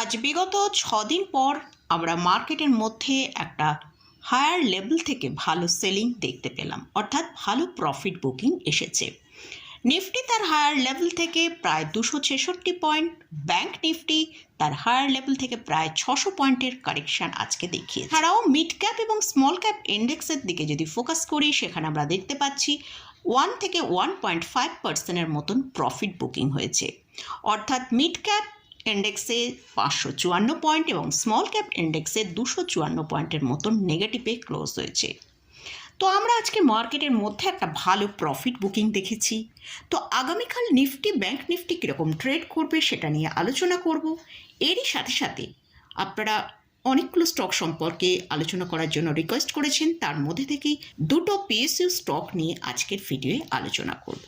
আজ বিগত ছদিন পর আমরা মার্কেটের মধ্যে একটা হায়ার লেভেল থেকে ভালো সেলিং দেখতে পেলাম। অর্থাৎ ভালো প্রফিট বুকিং এসেছে। নিফটি তার হায়ার লেভেল থেকে প্রায় দুশো ছেষট্টি পয়েন্ট। ব্যাংক নিফটি তার হায়ার লেভেল থেকে প্রায় ছশো পয়েন্টের কারেকশন আজকে দেখিয়ে এছাড়াও মিড ক্যাপ এবং স্মল ক্যাপ ইন্ডেক্সের দিকে যদি ফোকাস করি, সেখানে আমরা দেখতে পাচ্ছি ওয়ান থেকে ওয়ান পয়েন্ট ফাইভ পার্সেন্টের মতন প্রফিট বুকিং হয়েছে। অর্থাৎ মিড ক্যাপ ইন্ডেক্সে পাঁচশো চুয়ান্ন পয়েন্ট এবং স্মল ক্যাপ ইন্ডেক্সে দুশো চুয়ান্ন পয়েন্টের মতন নেগেটিভে ক্লোজ হয়েছে। তো আমরা আজকে মার্কেটের মধ্যে একটা ভালো প্রফিট বুকিং দেখেছি। তো আগামীকাল নিফটি ব্যাংক নিফটি কীরকম ট্রেড করবে সেটা নিয়ে আলোচনা করব। এরই সাথে সাথে আপনারা অনেকগুলো স্টক সম্পর্কে আলোচনা করার জন্য রিকোয়েস্ট করেছেন। তার মধ্যে থেকেই দুটো পিএসইউ স্টক নিয়ে আজকের ভিডিওয়ে আলোচনা করব।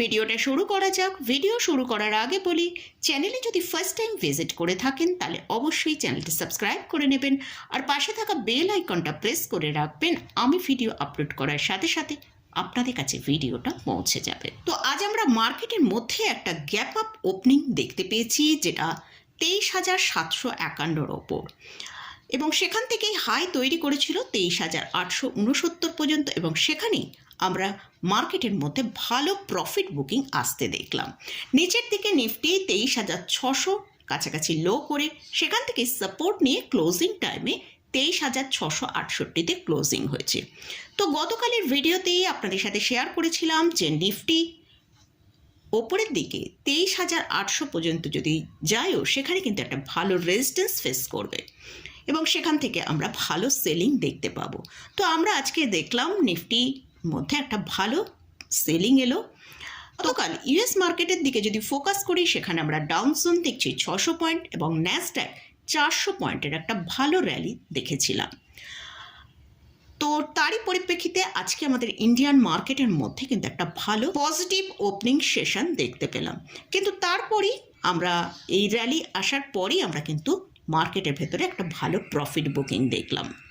ভিডিওটা শুরু করা যাক। ভিডিও শুরু করার আগে বলি চ্যানেলে যদি ফার্স্ট টাইম ভিজিট করে থাকেন, তাহলে অবশ্যই চ্যানেলটি সাবস্ক্রাইব করে নেবেন। আর পাশে থাকা বেল আইকনটা প্রেস করে রাখবেন। আমি ভিডিও আপলোড করার সাথে সাথে আপনাদের কাছে ভিডিওটা পৌঁছে যাবে। তো আজ আমরা মার্কেটের মধ্যে একটা গ্যাপ আপ ওপেনিং দেখতে পেয়েছি, যেটা তেইশ হাজার সাতশো একান্নর ওপর। এবং সেখান থেকেই হাই তৈরি করেছিল তেইশ হাজার আটশো উনসত্তর পর্যন্ত। এবং সেখানেই আমরা মার্কেটের মধ্যে ভালো প্রফিট বুকিং আসতে দেখলাম। নিচের দিকে নিফটি তেইশ হাজার ছশো, কাছাকাছি লো করে সেখান থেকে সাপোর্ট নিয়ে ক্লোজিং টাইমে তেইশ হাজার ছশো আটষট্টিতে ক্লোজিং হয়েছে। তো গতকালের ভিডিওতেই আপনাদের সাথে শেয়ার করেছিলাম যে নিফটি ওপরের দিকে তেইশ হাজার আটশো পর্যন্ত যদি যায়ও, সেখানে কিন্তু একটা ভালো রেজিস্ট্যান্স ফেস করবে এবং সেখান থেকে আমরা ভালো সেলিং দেখতে পাবো। তো আমরা আজকে দেখলাম নিফটি মধ্যে একটা ভালো সেলিং এলো। গতকাল ইউএস মার্কেটের দিকে যদি ফোকাস করি, সেখানে আমরা ডাউন দেখছি ছশো পয়েন্ট এবং ন্যাসড্যাক চারশো পয়েন্টের একটা ভালো র্যালি দেখেছিলাম। তো তারই পরিপ্রেক্ষিতে আজকে আমাদের ইন্ডিয়ান মার্কেটের মধ্যে কিন্তু একটা ভালো পজিটিভ ওপেনিং সেশন দেখতে পেলাম। কিন্তু তারপরই আমরা এই র্যালি আসার পরই আমরা কিন্তু মার্কেটের ভেতরে একটা ভালো প্রফিট বুকিং দেখলাম।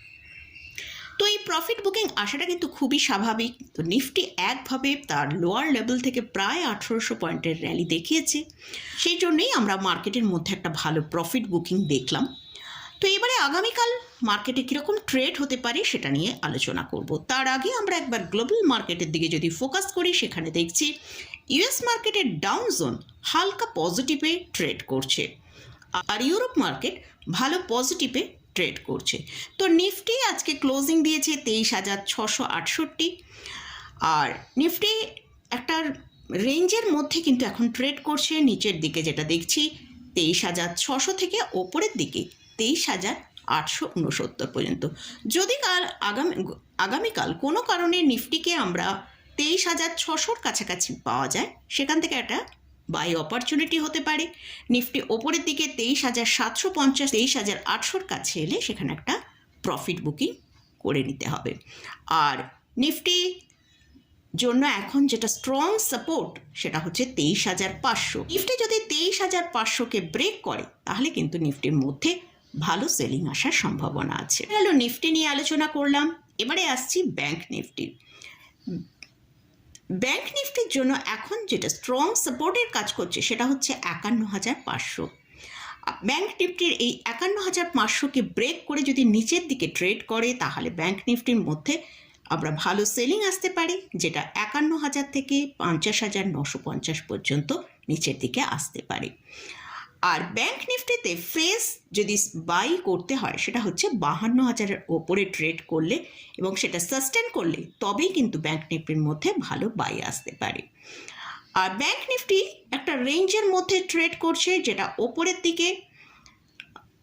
তো এই প্রফিট বুকিং আসাটা কিন্তু খুবই স্বাভাবিক। তো নিফটি একভাবে তার লোয়ার লেভেল থেকে প্রায় আঠেরোশো পয়েন্টের র্যালি দেখিয়েছে। সেই জন্যই আমরা মার্কেটের মধ্যে একটা ভালো প্রফিট বুকিং দেখলাম। তো এবারে আগামীকাল মার্কেটে কীরকম ট্রেড হতে পারে সেটা নিয়ে আলোচনা করব। তার আগে আমরা একবার গ্লোবাল মার্কেটের দিকে যদি ফোকাস করি, সেখানে দেখছি ইউএস মার্কেটের ডাউন জোন হালকা পজিটিভে ট্রেড করছে। আর ইউরোপ মার্কেট ভালো পজিটিভে ট্রেড করছে। তো নিফটি আজকে ক্লোজিং দিয়েছে তেইশ হাজার ছশো আটষট্টি। আর নিফটি একটা রেঞ্জের মধ্যে কিন্তু এখন ট্রেড করছে, নিচের দিকে যেটা দেখছি, তেইশ হাজার ছশো থেকে ওপরের দিকে, তেইশ হাজার আটশো উনসত্তর পর্যন্ত। যদি কাল আগামী, আগামীকাল কোনো কারণে নিফটিকে আমরা তেইশ হাজার ছশোর কাছাকাছি পাওয়া যায়, সেখান থেকে একটা বাই অপরচুনিটি হতে পারে। নিফটি ওপরের দিকে তেইশ হাজার সাতশো পঞ্চাশ, তেইশ হাজার আটশোর কাছে এলে সেখানে একটা প্রফিট বুকিং করে নিতে হবে। আর নিফটি জন্য এখন যেটা স্ট্রং সাপোর্ট সেটা হচ্ছে তেইশ হাজার পাঁচশো। নিফটি যদি তেইশ হাজার পাঁচশোকে ব্রেক করে, তাহলে কিন্তু নিফটির মধ্যে ভালো সেলিং আসার সম্ভাবনা আছে। হ্যালো নিফটি নিয়ে আলোচনা করলাম। এবারে আসছি ব্যাংক নিফটি। ব্যাংক নিফটির জন্য এখন যেটা স্ট্রং সাপোর্টের কাজ করছে সেটা হচ্ছে একান্ন হাজার পাঁচশো। ব্যাংক নিফটির এই একান্ন হাজার পাঁচশোকে ব্রেক করে যদি নিচের দিকে ট্রেড করে, তাহলে ব্যাংক নিফটির মধ্যে আমরা ভালো সেলিং আসতে পারি, যেটা একান্ন হাজার থেকে পঞ্চাশ হাজার নশো পঞ্চাশ পর্যন্ত নিচের দিকে আসতে পারে। আর ব্যাংক নিফটিতে ফ্রেশ যদি বাই করতে হয়, সেটা হচ্ছে বাহান্ন হাজারের ওপরে ট্রেড করলে এবং সেটা সাস্টেন করলে, তবেই কিন্তু ব্যাংক নিফটির মধ্যে ভালো বাই আসতে পারে। আর ব্যাংক নিফটি একটা রেঞ্জের মধ্যে ট্রেড করছে, যেটা ওপরের দিকে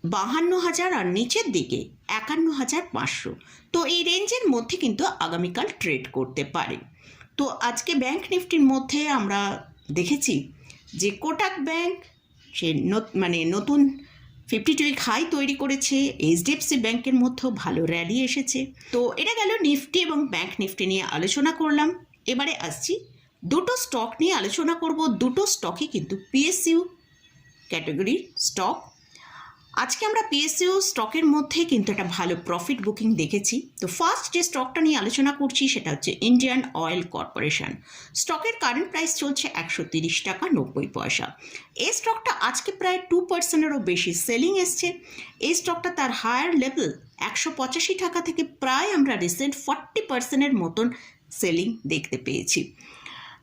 বাহান্ন হাজার আর নিচের দিকে একান্ন হাজার পাঁচশো। তো এই রেঞ্জের মধ্যে কিন্তু আগামীকাল ট্রেড করতে পারে। তো আজকে ব্যাংক নিফটির মধ্যে আমরা দেখেছি যে কোটাক ব্যাংক সে মানে নতুন ফিফটি টু উইক হাই তৈরি করেছে এইচডিএফসি ব্যাংকের মধ্যেও ভালো র্যালি এসেছে। তো এটা গেল নিফটি এবং ব্যাংক নিফটি নিয়ে আলোচনা করলাম। এবারে আসছি, দুটো স্টক নিয়ে আলোচনা করব। দুটো স্টকই কিন্তু পিএসইউ ক্যাটাগরির স্টক আজকে আমরা পিএসইউ স্টকের মধ্যে কিন্তু একটা ভালো প্রফিট বুকিং দেখেছি। তো ফার্স্ট যে স্টকটা নিয়ে আলোচনা করছি সেটা হচ্ছে ইন্ডিয়ান অয়েল কর্পোরেশন স্টকের কারেন্ট প্রাইস চলছে একশো তিরিশ টাকা নব্বই পয়সা। এই স্টকটা আজকে প্রায় টু পার্সেন্টেরও বেশি সেলিং এসছে। এই স্টকটা তার হায়ার লেভেল একশো পঁচাশি টাকা থেকে প্রায় আমরা রিসেন্ট ফর্টি পার্সেন্টের মতন সেলিং দেখতে পেয়েছি।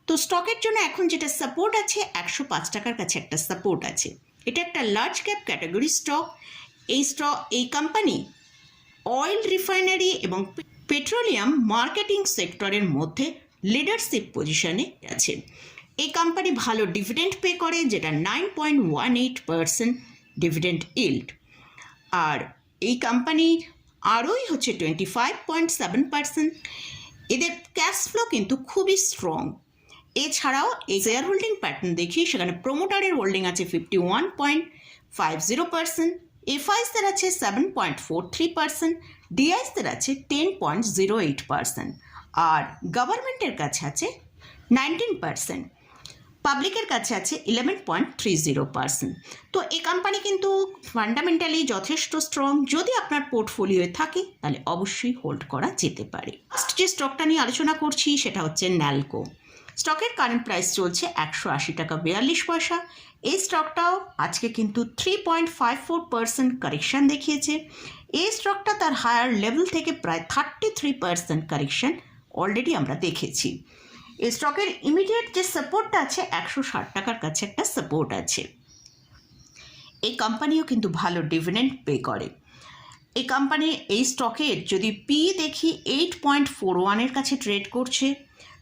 তো স্টকের জন্য এখন যেটা সাপোর্ট আছে, একশো পাঁচ টাকার কাছে একটা সাপোর্ট আছে। এটা একটা লার্জ ক্যাপ ক্যাটাগরি স্টক এই স্টক এই কোম্পানি অয়েল রিফাইনারি এবং পেট্রোলিয়াম মার্কেটিং সেক্টরের মধ্যে লিডারশিপ পজিশনে আছে। এই কোম্পানি ভালো ডিভিডেন্ড পে করে, যেটা nine point one eight percent dividend yield আর এই কোম্পানির আরোই হচ্ছে twenty five point seven percent এদের ক্যাশ ফ্লো কিন্তু খুবই স্ট্রং এছাড়াও এই শেয়ার হোল্ডিং প্যাটার্ন দেখি, সেখানে প্রোমোটারের হোল্ডিং আছে fifty one point five zero percent এফআইসদের আছে seven point four three percent ডিআইসদের আছে ten point zero eight percent আর গভর্নমেন্টের কাছে আছে নাইনটিন পার্সেন্ট পাবলিকের কাছে আছে eleven point three zero percent তো এই কোম্পানি কিন্তু ফান্ডামেন্টালি যথেষ্ট স্ট্রং যদি আপনার পোর্টফোলিওয়ে থাকে, তাহলে অবশ্যই হোল্ড করা যেতে পারে। ফার্স্ট যে স্টকটা নিয়ে আলোচনা করছি, সেটা হচ্ছে ন্যালকো স্টকের কারেন্ট প্রাইস চলছে একশো আশি টাকা বিয়াল্লিশ পয়সা। এই স্টকটাও আজকে কিন্তু three point five four percent correction দেখিয়েছে। এই স্টকটা তার হায়ার লেভেল থেকে প্রায় thirty three percent correction already আমরা দেখেছি। এই স্টকের ইমিডিয়েট যে সাপোর্টটা আছে, একশো ষাট টাকার কাছে একটা সাপোর্ট আছে। এই কোম্পানিও কিন্তু ভালো ডিভিডেন্ড পে করে। এই কোম্পানি এই স্টকের যদি পি দেখি এইট পয়েন্ট ফোর ওয়ানের কাছে ট্রেড করছে।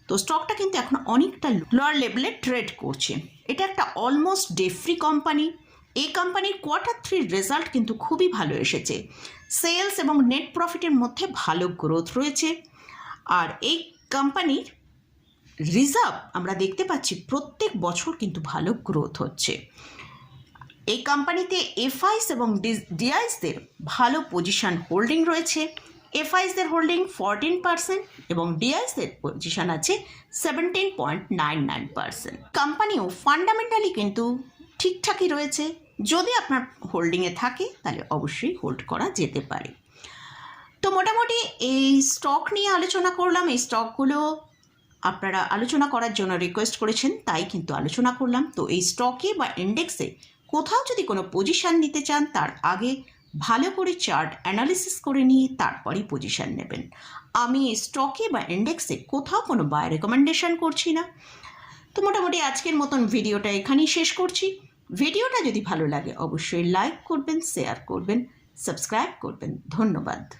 তো স্টকটা কিন্তু এখন অনেকটা লোয়ার লেভেলে ট্রেড করছে। এটা একটা অলমোস্ট ডে ফ্রি কোম্পানি এই কোম্পানির কোয়ার্টার থ্রির রেজাল্ট কিন্তু খুবই ভালো এসেছে। সেলস এবং নেট প্রফিটের মধ্যে ভালো গ্রোথ রয়েছে। আর এই কোম্পানির রিজার্ভ আমরা দেখতে পাচ্ছি প্রত্যেক বছর কিন্তু ভালো গ্রোথ হচ্ছে। এই কোম্পানিতে এফআইস এবং ডিআইসদের ভালো পজিশন হোল্ডিং রয়েছে। এফআইসদের হোল্ডিং ফোরটিন পার্সেন্ট এবং ডিআইসদের পজিশন আছে seventeen point nine nine percent কোম্পানিও fundamentally কিন্তু ঠিকঠাকই রয়েছে। যদি আপনার হোল্ডিংয়ে থাকে, তাহলে অবশ্যই হোল্ড করা যেতে পারে। তো মোটামুটি এই স্টক নিয়ে আলোচনা করলাম। এই স্টকগুলো আপনারা আলোচনা করার জন্য রিকোয়েস্ট করেছেন, তাই কিন্তু আলোচনা করলাম। তো এই স্টকে বা ইন্ডেক্সে কোথাও যদি কোনো পজিশান নিতে চান, তার আগে ভালো করে চার্ট অ্যানালিসিস করে নিয়ে তারপরই পজিশান নেবেন। আমি স্টকে বা ইন্ডেক্সে কোথাও কোনো বাই রেকমেন্ডেশন করছি না। তো মোটামুটি আজকের মতন ভিডিওটা এখানেই শেষ করছি। ভিডিওটা যদি ভালো লাগে, অবশ্যই লাইক করবেন শেয়ার করবেন সাবস্ক্রাইব করবেন। ধন্যবাদ।